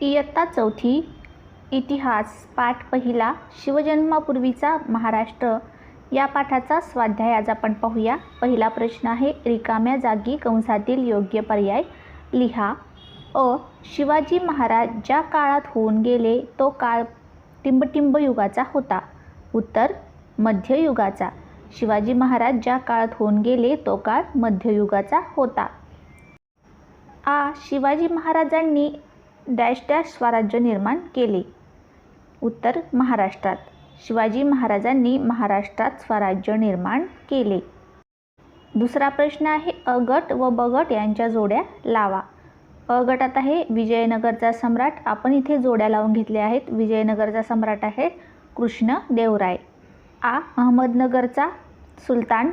इयत्ता चौथी इतिहास पाठ पहिला शिवजन्मापूर्वीचा महाराष्ट्र. या पाठाचा स्वाध्याय आज आपण पाहूया. पहिला प्रश्न आहे रिकाम्या जागी कंसातील योग्य पर्याय लिहा. अ. शिवाजी महाराज ज्या काळात होऊन गेले तो काळ टिंबटिंब युगाचा होता. उत्तर मध्ययुगाचा शिवाजी महाराज ज्या काळात होऊन गेले तो काळ मध्ययुगाचा होता. आ. शिवाजी महाराजांनी डॅश डॅश स्वराज्य निर्माण केले. उत्तर महाराष्ट्रात. शिवाजी महाराजांनी महाराष्ट्रात स्वराज्य निर्माण केले. दुसरा प्रश्न आहे अ गट व ब गट यांच्या जोड्या लावा. अ गटात आहे विजयनगरचा सम्राट. आपण इथे जोड्या लावून घेतल्या आहेत. विजयनगरचा सम्राट आहे कृष्ण देवराय. आ. अहमदनगरचा सुलतान.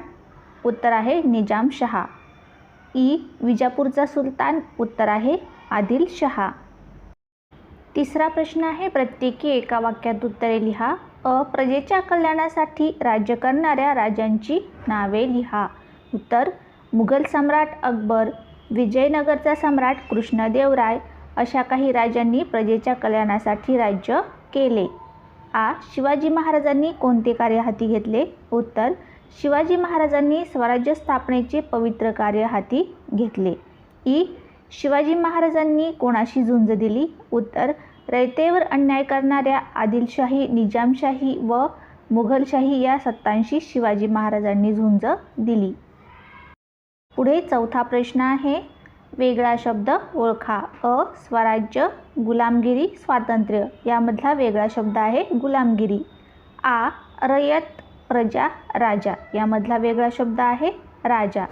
उत्तर आहे निजाम शहा. ई. विजापूरचा सुलतान. उत्तर आहे आदिल शहा. तिसरा प्रश्न आहे. प्रत्येकी एका वाक्यात उत्तरे लिहा. अ. प्रजेच्या कल्याणासाठी राज्य करणाऱ्या राजांची नावे लिहा. उत्तर मुघल सम्राट अकबर विजयनगरचा सम्राट कृष्णदेवराय अशा काही राजांनी प्रजेच्या कल्याणासाठी राज्य केले. आ. शिवाजी महाराजांनी कोणते कार्य हाती घेतले? उत्तर शिवाजी महाराजांनी स्वराज्य स्थापनेचे पवित्र कार्य हाती घेतले. ई. शिवाजी महाराजांनी कोणाशी झुंज दिली? उत्तर रयतेवर अन्याय करणाऱ्या आदिलशाही निजामशाही व मुघलशाही या सत्तांशी शिवाजी महाराजांनी झुंज दिली. पुढे चौथा प्रश्न आहे. वेगळा शब्द ओळखा. अ स्वराज्य गुलामगिरी स्वातंत्र्य. यामधला वेगळा शब्द आहे गुलामगिरी. आ रयत प्रजा राजा. यामधला वेगळा शब्द आहे राजा.